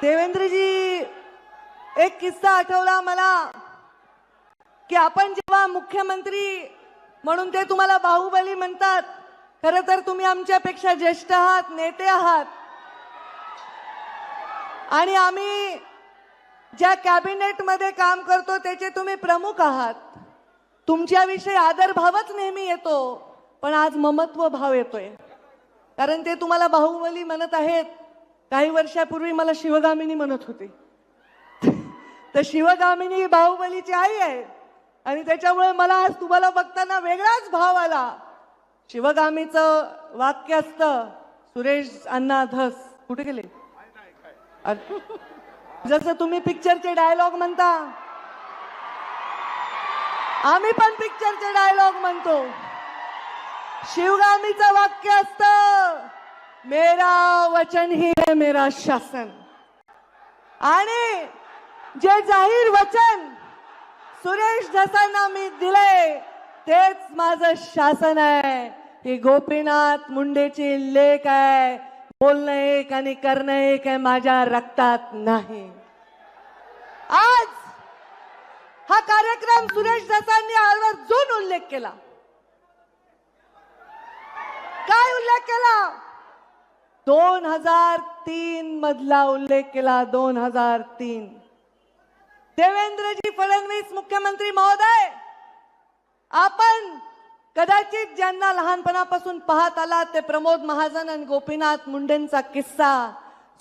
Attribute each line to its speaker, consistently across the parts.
Speaker 1: देवेंद्रजी एक किस्सा आठवला मला की आपण जेव्हा मुख्यमंत्री म्हणून ते तुम्हाला बाहुबली म्हणतात खरं तर तुम्ही आमच्यापेक्षा ज्येष्ठ आहात नेते आहात. आणि आम्ही ज्या कॅबिनेटमध्ये काम करतो त्याचे तुम्ही प्रमुख आहात. तुमच्याविषयी आदरभावच नेहमी येतो पण आज ममत्व भाव येतोय. कारण ते तुम्हाला बाहुबली म्हणत आहेत काही वर्षापूर्वी मला शिवगामिनी म्हणत होते. तर शिवगामिनी बाहुबलीची आई आहे. आणि त्याच्यामुळे मला आज तुम्हाला बघताना वेगळाच भाव आला. शिवगामीचं वाक्य असतं सुरेश अण्णा धस. कुठे गेले? जसं तुम्ही पिक्चरचे डायलॉग म्हणता. आम्ही पण पिक्चरचे डायलॉग म्हणतो. शिवगामीचं वाक्य असतं मेरा वचन ही है मेरा शासन। आणि जे जाहीर वचन सुरेश धसांना मी दिले तेच माझं शासन आहे. ही गोपीनाथ मुंडेची लेख आहे. बोलणं एक आणि करणं एक आहे माझ्या रक्तात नाही. आज हा कार्यक्रम सुरेश धसांनी आवर्जून उल्लेख केला. काय उल्लेख केला? दोन हजार तीन मधला उल्लेख केला दोन हजार तीन. देवेंद्रजी फडणवीस मुख्यमंत्री महोदय आपण कदाचित ज्यांना लहानपणापासून पाहत आला ते प्रमोद महाजन आणि गोपीनाथ मुंडेंचा किस्सा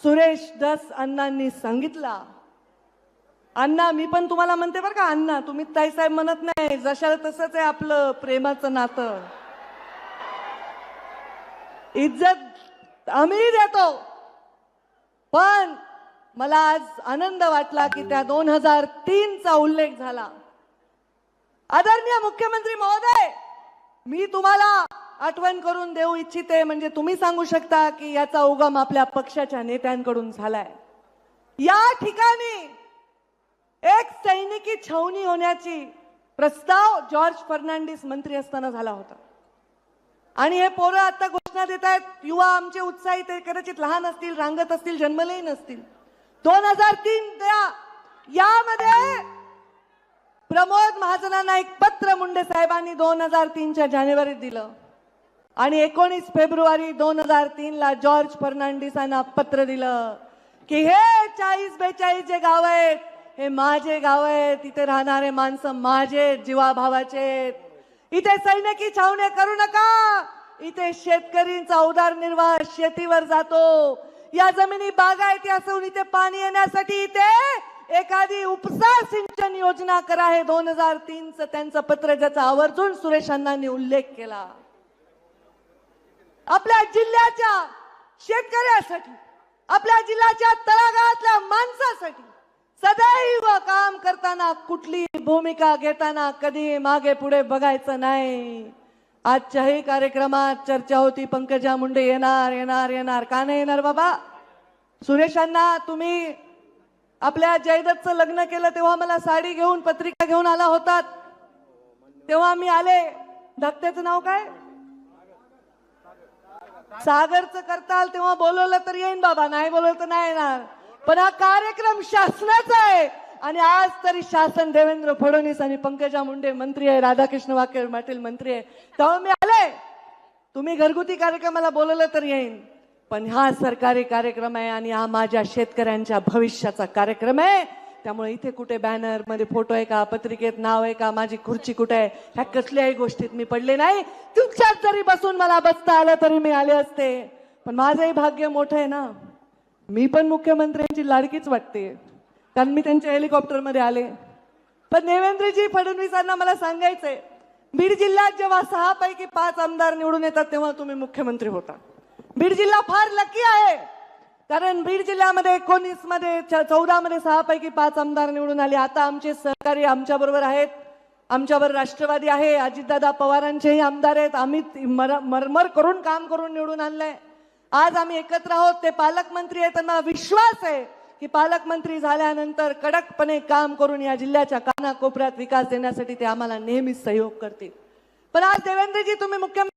Speaker 1: सुरेश दस अण्णांनी सांगितला. अण्णा मी पण तुम्हाला म्हणते बरं का अण्णा तुम्ही ताईसाहेब म्हणत नाही जशाला तसंच आहे आपलं प्रेमाचं नातं. इज्जत आम्ही देतो. पण मला आज आनंद वाटला की त्या दोन हजार तीनचा उल्लेख झाला. आदरणीय मुख्यमंत्री महोदय मी तुम्हाला आठवण करून देऊ इच्छिते म्हणजे तुम्ही सांगू शकता की याचा उगम आपल्या पक्षाच्या नेत्यांकडून झालाय. या ठिकाणी एक सैनिकी छावणी होण्याची प्रस्ताव जॉर्ज फर्नांडिस मंत्री असताना झाला होता. आणि हे पोरं आता घोषणा देत आहेत युवा आमचे उत्साहित ते कदाचित लहान असतील रांगत असतील जन्मलेही नसतील. दोन हजार तीन त्या यामध्ये प्रमोद महाजनांना एक पत्र मुंडे साहेबांनी दोन हजार तीनच्या जानेवारीत दिलं. आणि एकोणीस फेब्रुवारी दोन हजार तीनला जॉर्ज फर्नांडिसांना पत्र दिलं की हे चाळीस बेचाळीस जे गाव आहेत हे माझे गाव आहेत. तिथे राहणारे माणसं माझे जीवाभावाचे आहेत. इथे सैनिकी छावण्या करू नका. इथे शेतकरींचा उदारनिर्वाह शेतीवर जातो. या जमिनी बागायती असून इथे पाणी येण्यासाठी इथे एखादी उपसा सिंचन योजना करा हे दोन हजार तीनच त्यांचं पत्र ज्याचा आवर्जून सुरेश उल्लेख केला. आपल्या जिल्ह्याच्या शेतकऱ्यासाठी आपल्या जिल्ह्याच्या तळागाळातल्या माणसासाठी सदैव काम करताना कुठली भूमिका घेताना कधी मागे पुढे बघायचं नाही. आजच्याही कार्यक्रमात चर्चा होती पंकजा मुंडे येणार येणार येणार. का नाही येणार बाबा? सुरेशांना तुम्ही आपल्या जयदत्तचं लग्न केलं तेव्हा मला साडी घेऊन पत्रिका घेऊन आला होतात. तेव्हा मी आले. धक्त्याचं नाव काय? सागरचं करताल तेव्हा बोलवलं तर येईन बाबा. नाही बोलवलं तर नाही येणार. पण हा कार्यक्रम शासनाचा आहे. आणि आज तरी शासन देवेंद्र फडणवीस आणि पंकजा मुंडे मंत्री आहे राधाकृष्ण वाके पाटील मंत्री आहे. तेव्हा मी आले. तुम्ही घरगुती कार्यक्रमाला बोलवलं तर येईन. पण हा सरकारी कार्यक्रम आहे आणि हा माझ्या शेतकऱ्यांच्या भविष्याचा कार्यक्रम आहे. त्यामुळे इथे कुठे बॅनरमध्ये फोटो आहे का पत्रिकेत नाव आहे का माझी खुर्ची कुठे आहे ह्या कसल्याही गोष्टीत मी पडले नाही. तुमच्यात जरी बसून मला बसता आलं तरी मी आले असते. पण माझंही भाग्य मोठं आहे ना. मी पण मुख्यमंत्र्यांची लाडकीच वाटते. कारण मी त्यांच्या हेलिकॉप्टरमध्ये आले. पण देवेंद्रजी फडणवीसांना मला सांगायचंय बीड जिल्ह्यात जेव्हा सहा पैकी पाच आमदार निवडून येतात तेव्हा तुम्ही मुख्यमंत्री होता. बीड जिल्हा फार लकी आहे. कारण बीड जिल्ह्यामध्ये एकोणीसमध्ये चौदा मध्ये सहा पैकी पाच आमदार निवडून आले. आता आमचे सहकारी आमच्या बरोबर आहेत. आमच्यावर राष्ट्रवादी आहे. अजितदादा पवारांचेही आमदार आहेत. आम्ही मरमर करून काम करून निवडून आणलंय. आज आम्ही एकत्र आहोत. ते पालकमंत्री आहेत त्यांना विश्वास आहे. की पालकमंत्री झाल्यानंतर कडकपणे काम करून या जिल्ह्याच्या कानाकोपऱ्यात विकास देण्यासाठी ते आम्हाला नेहमीच सहयोग करतील. पण आज देवेंद्रजी तुम्ही मुख्यमंत्री